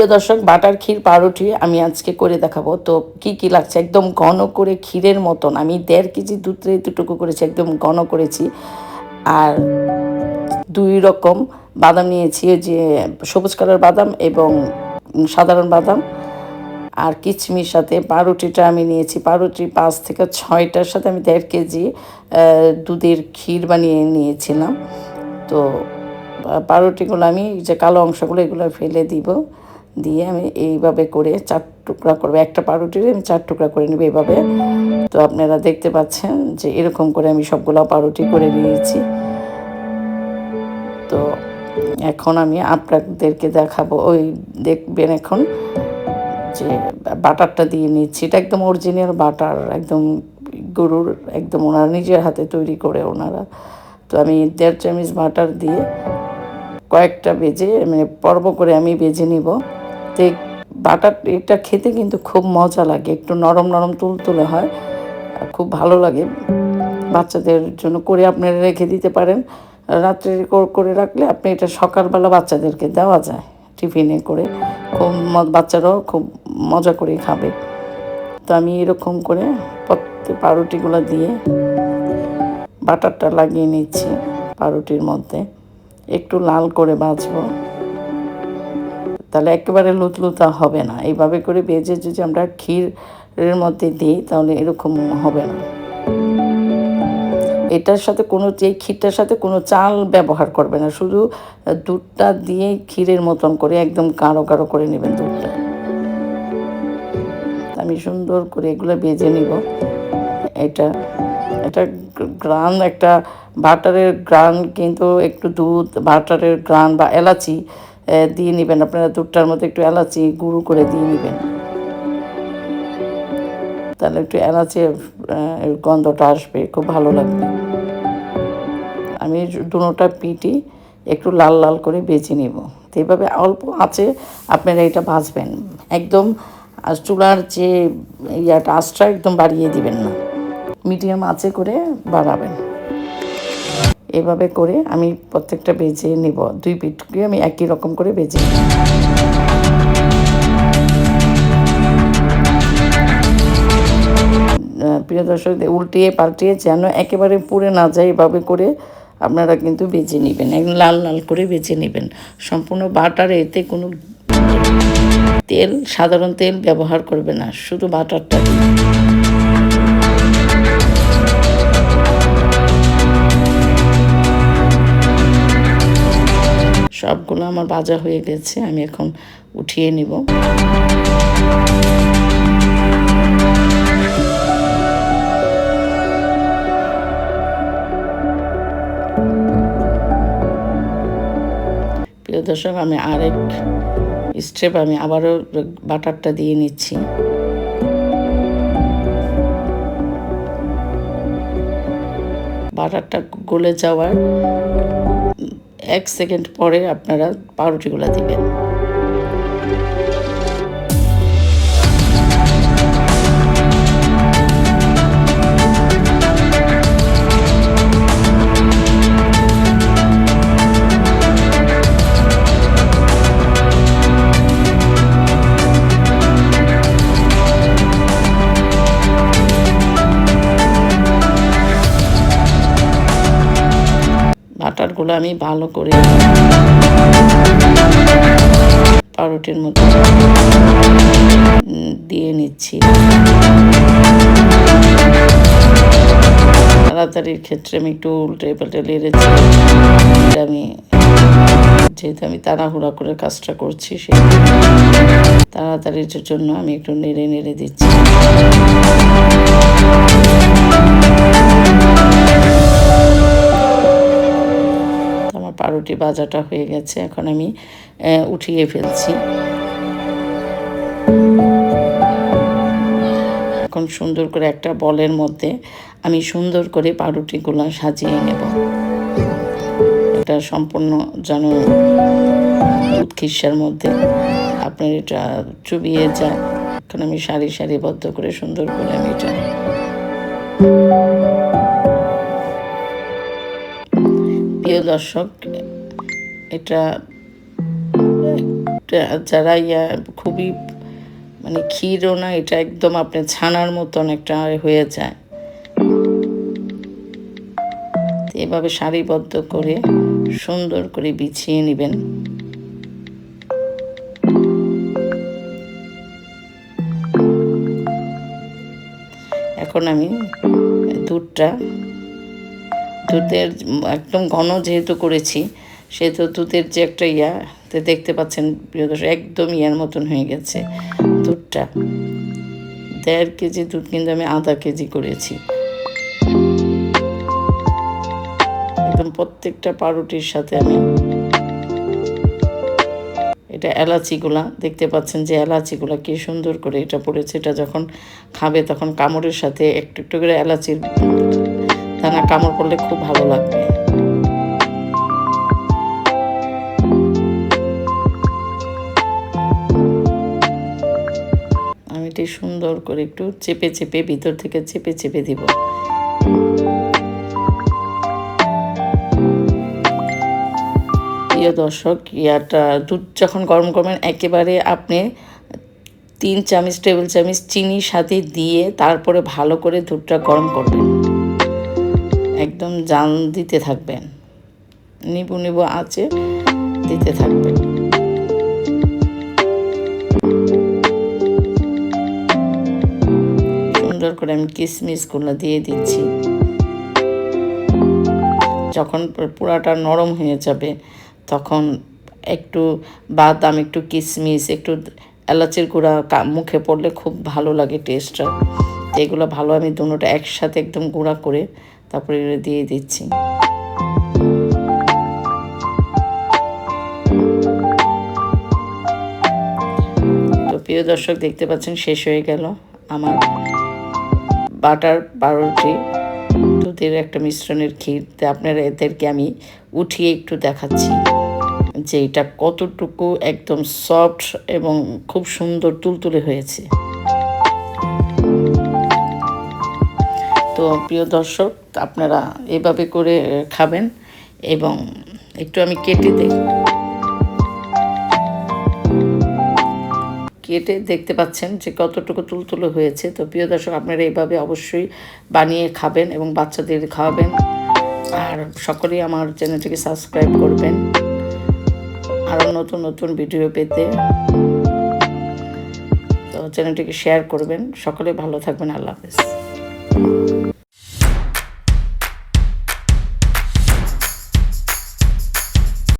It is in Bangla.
প্রিয় দর্শক, বাটার ক্ষীর পাউরুটি আমি আজকে করে দেখাবো। তো কি কি লাগছে? একদম ঘন করে ক্ষীরের মতন। আমি দেড় কেজি দুধ দুটুকু করেছি, একদম ঘন করেছি। আর দুই রকম বাদাম নিয়েছি যে সবুজ কালার বাদাম এবং সাধারণ বাদাম আর কিচমির সাথে পাউরুটিটা আমি নিয়েছি। পাউরুটি পাঁচ থেকে ছয়টার সাথে আমি দেড় কেজি দুধের ক্ষীর বানিয়ে নিয়েছিলাম। তো পাউরুটিগুলো আমি যে কালো অংশগুলো এগুলো ফেলে দিব। দিয়ে আমি এইভাবে করে চার টুকরা করব। একটা পাউরুটির আমি চার টুকরা করে নেব এইভাবে। তো আপনারা দেখতে পাচ্ছেন যে এরকম করে আমি সবগুলো পাউরুটি করে নিয়েছি। তো এখন আমি আপনাদেরকে দেখাবো, ওই দেখবেন এখন যে বাটারটা দিয়ে নিচ্ছি। এটা একদম অরিজিনাল বাটার, একদম গরুর, একদম ওনারা নিজের হাতে তৈরি করে ওনারা। তো আমি দেড় চামচ বাটার দিয়ে কয়েকটা বেজে মানে পর্ব করে আমি বেজে নিব। তো বাটার এটা খেতে কিন্তু খুব মজা লাগে, একটু নরম নরম তুলতুলে হয় খুব ভালো লাগে। বাচ্চাদের জন্য করে আপনারা রেখে দিতে পারেন। রাত্রে কর- রাখলে আপনি এটা সকালবেলা বাচ্চাদেরকে দেওয়া যায়, টিফিনে করে। খুব বাচ্চারাও খুব মজা করে খাবে। তো আমি এরকম করে প্রত্যেক পাউরুটিগুলো দিয়ে বাটারটা লাগিয়ে নিচ্ছি পাউরুটির মধ্যে। একটু লাল করে ভাজবো। তাহলে একেবারে লুতলুতা হবে না। এইভাবে করে বেজে যদি আমরা ক্ষীরের মধ্যে দিই, তাহলে এরকম হবে না। এটার সাথে কোনো যে ক্ষীরটার সাথে কোনো চাল ব্যবহার করবে না। শুধু দুধটা দিয়ে ক্ষীরের মতন করে একদম গাঢ় গাঢ় করে নেবেন দুধটা। আমি সুন্দর করে এগুলো বেজে নিব। এটা এটা গ্রান একটা বাটারের গ্রান, কিন্তু একটু দুধ, বাটারের গ্রান বা এলাচি দিয়ে নেবেন। আপনারা দুধটার মধ্যে একটু এলাচি গুঁড়ো করে দিয়ে নেবেন। তাহলে একটু এলাচের গন্ধটা আসবে, খুব ভালো লাগবে। আমি দুটোটা পিটি একটু লাল লাল করে বেছে নিব। তো এইভাবে অল্প আছে, আপনারা এটা ভাজবেন। একদম চুলার যে ইয়াটা, আঁচটা একদম বাড়িয়ে দিবেন না। মিডিয়াম আঁচে করে বাড়াবেন। এভাবে করে আমি প্রত্যেকটা বেজে নেব। দুই পিঠকে আমি একই রকম করে বেজে প্রিয় দর্শক উল্টিয়ে পাল্টিয়ে যেন একেবারে পুড়ে না যায় এভাবে করে আপনারা কিন্তু বেজে নেবেন। একদম লাল লাল করে বেজে নেবেন। সম্পূর্ণ বাটার এতে কোনো তেল, সাধারণ তেল ব্যবহার করবে না, শুধু বাটারটা সবগুলো আমার ভাজা হয়ে গেছে, আমি এখন উঠিয়ে নিব। প্রিয় দর্শক, আমি আরেক স্টেপ আমি আবারও বাটারটা দিয়ে নিচ্ছি। বাটারটা গলে যাওয়ার এক সেকেন্ড পরে আপনারা পাউরুটিগুলো দিবেন। বাটারগুলো আমি ভালো করে পাউরুটির মধ্যে দিয়ে নিচ্ছি। তাড়াতাড়ির ক্ষেত্রে আমি একটু উল্টে পাল্টে লেড়েছি। আমি, যেহেতু আমি তাড়াহুড়া করে কাজটা করছি সেই তাড়াতাড়ির জন্য আমি একটু নেড়ে নেড়ে দিচ্ছি। পাউরুটি ভাজাটা হয়ে গেছে, এখন আমি উঠিয়ে ফেলছি। এখন সুন্দর করে একটা বলের মধ্যে আমি সুন্দর করে পাউরুটিগুলো সাজিয়ে নেব। এটা সম্পূর্ণ যেন দুধ মধ্যে। আপনার এটা চুবিয়ে যায়। এখন আমি সারি সারিবদ্ধ করে সুন্দর করে আমি এটা প্রিয় দর্শক, এটা যারা ইয়া খুবই মানে ক্ষীরও না, এটা একদম আপনার ছানার মতন একটা হয়ে যায়। এভাবে সারিবদ্ধ করে, সুন্দর করে বিছিয়ে নেবেন। এখন আমি দুধটা দুধের একদম ঘন যেহেতু করেছি সেহেতু দুধের যে একটা ইয়া, তো দেখতে পাচ্ছেন প্রিয় একদম ইয়ার মতন হয়ে গেছে দুধটা। দেড় কেজি দুধ কিন্তু আমি আধা কেজি করেছি। একদম প্রত্যেকটা পাউরুটির সাথে আমি এটা এলাচিগুলা দেখতে পাচ্ছেন যে এলাচিগুলা কি সুন্দর করে এটা পড়েছে। এটা যখন খাবে তখন কামড়ের সাথে একটু একটু করে এলাচির দানা কামড় করলে খুব ভালো লাগবে। আমি এটি সুন্দর করে একটু চেপে চেপে ভিতর থেকে চেপে চেপে দিব। প্রিয় দর্শক, ইয়াটা দুধ যখন গরম করবেন, একেবারে আপনি তিন চামচ, টেবিল চামচ চিনির সাথে দিয়ে তারপরে ভালো করে দুধটা গরম করবেন। একদম জান দিতে থাকবেন। নিবু নিবু আঁচে দিতে থাকবেন। সুন্দর করে আমি কিশমিশগুলো দিয়ে দিচ্ছি। যখন পুরাটা নরম হয়ে যাবে, তখন একটু বাদাম, একটু কিশমিশ একটু এলাচের গুঁড়া মুখে পড়লে খুব ভালো লাগে টেস্টটা। এগুলো ভালো আমি দুটোটা একসাথে একদম গুঁড়া করে তারপরে এগুলো দিয়ে দিচ্ছি। তো প্রিয় দর্শক, দেখতে পাচ্ছেন, শেষ হয়ে গেল আমার বাটার বারোটি দুধের একটা মিশ্রণের ক্ষীর। আপনারা এদেরকে আমি উঠিয়ে একটু দেখাচ্ছি যে এটা কতটুকু একদম সফট এবং খুব সুন্দর তুলতুলে হয়েছে। তো প্রিয় দর্শক, আপনারা এভাবে করে খাবেন এবং একটু আমি কেটে দেখ কেটে দেখতে পাচ্ছেন যে কতটুকু তুলতুলো হয়েছে। তো প্রিয় দর্শক, আপনারা এইভাবে অবশ্যই বানিয়ে খাবেন এবং বাচ্চাদের খাওয়াবেন। আর সকলেই আমার চ্যানেলটিকে সাবস্ক্রাইব করবেন। আরও নতুন নতুন ভিডিও পেতে তো চ্যানেলটিকে শেয়ার করবেন। সকলে ভালো থাকবেন। আল্লাহ হাফেজ।